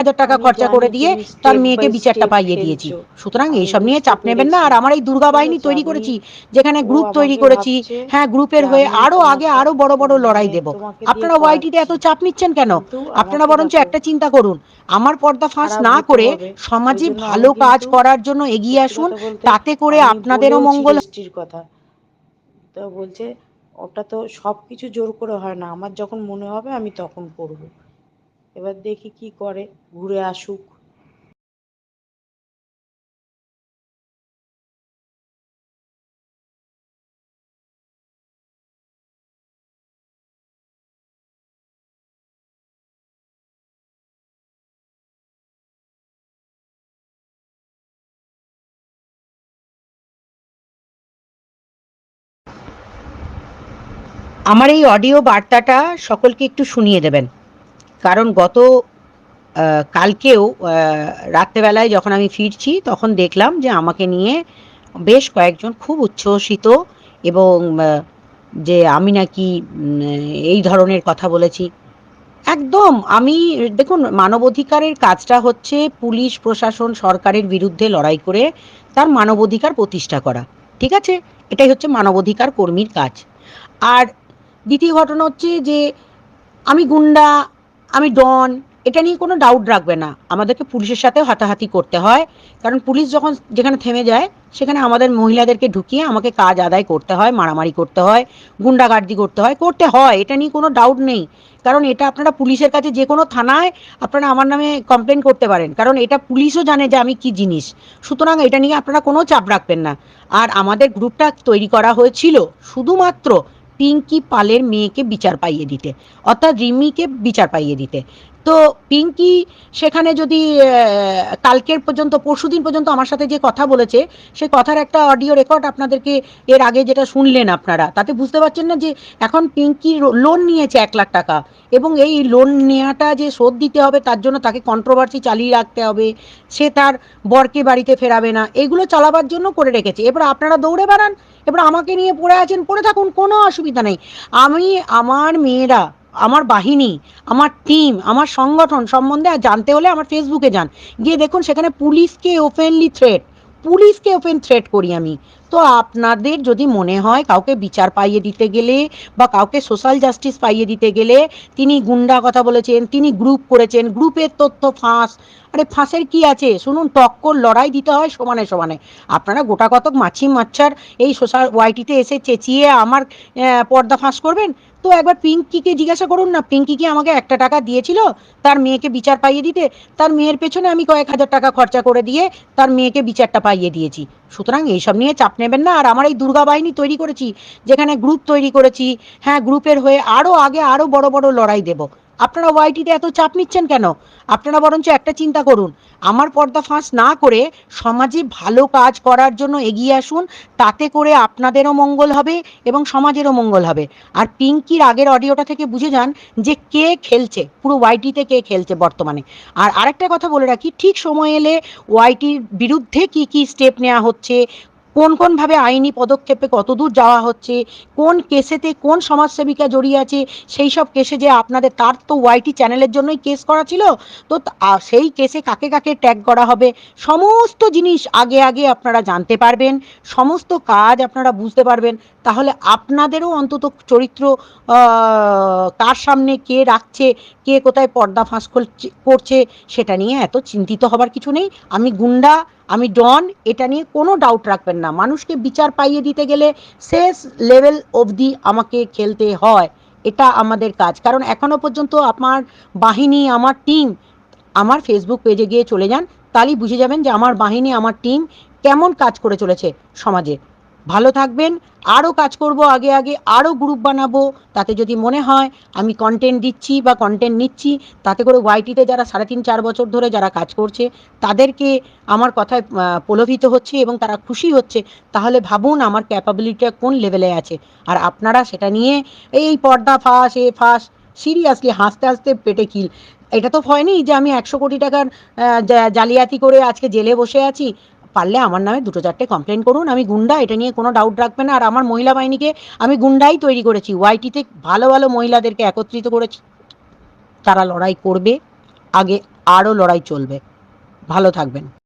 হাজার টাকা খরচা করে দিয়ে তার মেয়েকে বিচারটা পাইয়ে দিয়েছি। সুতরাং এইসব নিয়ে চাপ নেবেন না। আর আমার এই দুর্গা বাহিনী তৈরি করেছি যেখানে গ্রুপ তৈরি করেছি হ্যাঁ গ্রুপের হয়ে আরও আগে আরও বড় বড় লড়াই দেব। আপনারা ওয়াইটিতে এত চাপ নিচ্ছেন কেন? আপনারা বরঞ্চ একটা চিন্তা করুন। আমার পর্দা ফাঁস না করে সমাজে ভালো কাজ করার জন্য এগিয়ে আসুন। তাতে করে আপনাদেরও মঙ্গল কথা। তো বলছে ওটা তো সব কিছু জোর করে হয় না। আমার যখন মনে হবে আমি তখন করব। এবার দেখি কি করে ঘুরে আসুক। আমার এই অডিও বার্তাটা সকলকে একটু শুনিয়ে দেবেন। কারণ গত কালকেও রাত্রেবেলায় যখন আমি ফিরছি, তখন দেখলাম যে আমাকে নিয়ে বেশ কয়েকজন খুব উচ্ছ্বসিত এবং যে আমি নাকি এই ধরনের কথা বলেছি। একদম, আমি, দেখুন, মানবাধিকারের কাজটা হচ্ছে পুলিশ, প্রশাসন, সরকারের বিরুদ্ধে লড়াই করে তার মানবাধিকার প্রতিষ্ঠা করা, ঠিক আছে? এটাই হচ্ছে মানবাধিকার কর্মীর কাজ। আর দ্বিতীয় ঘটনা হচ্ছে যে, আমি গুন্ডা আমি ডন, এটা নিয়ে কোনো ডাউট রাখবে না। আমাদেরকে পুলিশের সাথেও হাতাহাতি করতে হয়। কারণ পুলিশ যখন যেখানে থেমে যায়, সেখানে আমাদের মহিলাদেরকে ঢুকিয়ে আমাকে কাজ আদায় করতে হয়, মারামারি করতে হয় গুন্ডাগার্দি করতে হয় করতে হয়। এটা নিয়ে কোনো ডাউট নেই। কারণ এটা আপনারা পুলিশের কাছে যে কোনো থানায় আপনারা আমার নামে কমপ্লেন করতে পারেন। কারণ এটা পুলিশও জানে যে আমি কি জিনিস। সুতরাং এটা নিয়ে আপনারা কোনো চাপ রাখবেন না। আর আমাদের গ্রুপটা তৈরি করা হয়েছিল শুধুমাত্র পিঙ্কি পালের মেয়েকে বিচার পাইয়ে দিতে, অর্থাৎ রিমিকে বিচার পাইয়ে দিতে। তো পিঙ্কি সেখানে যদি কালকের পর্যন্ত, পরশুদিন পর্যন্ত আমার সাথে যে কথা বলেছে, সে কথার একটা অডিও রেকর্ড আপনাদেরকে এর আগে যেটা শুনলেন আপনারা, তাতে বুঝতে পারছেন না যে এখন পিঙ্কি লোন নিয়েছে এক লাখ টাকা এবং এই লোন নেওয়াটা যে শোধ দিতে হবে, তার জন্য তাকে কন্ট্রোভার্সি চালিয়ে রাখতে হবে, সে তার বরকে বাড়িতে ফেরাবে না, এগুলো চালাবার জন্য করে রেখেছে। এবার আপনারা দৌড়ে বেড়ান এবার আমাকে নিয়ে পড়ে আছেন, পড়ে থাকুন, কোনো অসুবিধা নেই। আমি, আমার মেয়েরা, আমার বাহিনী, আমার টিম আমার সংগঠন সম্বন্ধে জানতে হলে আমার ফেসবুকে যান। গিয়ে দেখুন সেখানে পুলিশকে ওপেনলি থ্রেট পুলিশকে ওপেন থ্রেট করি আমি। তো আপনাদের যদি মনে হয় কাউকে বিচার পাইয়ে দিতে গেলে বা কাউকে সোশ্যাল জাস্টিস পাইয়ে দিতে গেলে, তিনি গুন্ডা কথা বলেছেন, তিনি গ্রুপ করেছেন গ্রুপের তথ্য ফাঁস। আরে ফাঁসের কি আছে? শুনুন, টক্কর লড়াই দিতে হয় সমানে সমানে। আপনারা গোটা কতক মাছি মাচ্ছার এই সোশ্যাল ওয়াইটিতে এসে চেঁচিয়ে আমার পর্দা ফাঁস করবেন? তো একবার পিঙ্কিকে জিজ্ঞাসা করুন না। পিঙ্কি কি আমাকে একটা টাকা দিয়েছিল? তার মেয়েকে বিচার পাইয়ে দিতে। তার মেয়ের পেছনে আমি কয়েক হাজার টাকা খরচা করে দিয়ে তার মেয়েকে বিচারটা পাইয়ে দিয়েছি। সুতরাং এইসব নিয়ে চাপ নেবেন না। আর আমার এই দুর্গা বাহিনী তৈরি করেছি, যেখানে গ্রুপ তৈরি করেছি হ্যাঁ গ্রুপের হয়ে আরও আগে আরও বড় বড় লড়াই দেব। আপনারা ওয়াইটিতে এত চাপ নিচ্ছেন কেন? আপনারা বরঞ্চ একটা চিন্তা করুন। আমার পর্দা ফাঁস না করে সমাজে ভালো কাজ করার জন্য এগিয়ে আসুন, তাতে করে আপনাদেরও মঙ্গল হবে এবং সমাজেরও মঙ্গল হবে। আর পিঙ্কির আগের অডিওটা থেকে বুঝে যান যে কে খেলছে, পুরো ওয়াইটিতে কে খেলছে বর্তমানে। আর আরেকটা কথা বলে রাখি, ঠিক সময় এলে ওয়াইটির বিরুদ্ধে কি কি স্টেপ নেওয়া হচ্ছে কোন কোনভাবে আইনি পদক্ষেপে কতদূর যাওয়া হচ্ছে, কোন কেসেতে কোন সমাজসেবিকা জড়িয়ে আছে, সেই সব কেসে যে আপনাদের, তার তো ওয়াইটি চ্যানেলের জন্যই কেস করা ছিল, তো সেই কেসে কাকে কাকে ট্যাগ করা হবে, সমস্ত জিনিস আগে আগে আপনারা জানতে পারবেন, সমস্ত কাজ আপনারা বুঝতে পারবেন, তাহলে আপনাদেরও অন্তত চরিত্র কার সামনে কে রাখছে, কে কোথায় পর্দা ফাঁস করছে, সেটা নিয়ে এত চিন্তিত হবার কিছু নেই। আমি গুন্ডা আমি ডন, এটা নিয়ে কোনো ডাউট রাখবেন না। মানুষকে বিচার পাইয়ে দিতে গেলে শেষ লেভেল অবধি আমাকে খেলতে হয়। এটা আমাদের কাজ। কারণ এখনও পর্যন্ত আমার বাহিনী, আমার টিম আমার ফেসবুক পেজে গিয়ে চলে যান, তাহলেই বুঝে যাবেন যে আমার বাহিনী, আমার টিম কেমন কাজ করে চলেছে সমাজে। ভালো থাকবেন, আরও কাজ করব, আগে আগে আরও গ্রুপ বানাবো। তাতে যদি মনে হয় আমি কন্টেন্ট দিচ্ছি বা কন্টেন্ট নিচ্ছি, তাতে করে ওয়াইটিতে যারা সাড়ে তিন, চার বছর ধরে যারা কাজ করছে, তাদেরকে আমার কথায় প্রলোভিত হচ্ছে এবং তারা খুশি হচ্ছে। তাহলে ভাবুন আমার ক্যাপাবিলিটিটা কোন লেভেলে আছে। আর আপনারা সেটা নিয়ে এই পর্দা ফাঁস, এ ফাঁস সিরিয়াসলি হাসতে হাসতে পেটে কিল এটা তো হয়নি যে আমি একশো কোটি টাকার জালিয়াতি করে আজকে জেলে বসে আছি। পারলে আমার নামে দুটো চারটে কমপ্লেন করুন। আমি গুন্ডা, এটা নিয়ে কোনো ডাউট রাখবে না। আর আমার মহিলা বাহিনীকে আমি গুন্ডাই তৈরি করেছি। ওয়াইটিতে ভালো ভালো মহিলাদেরকে একত্রিত করেছি। তারা লড়াই করবে। আগে আরও লড়াই চলবে। ভালো থাকবেন।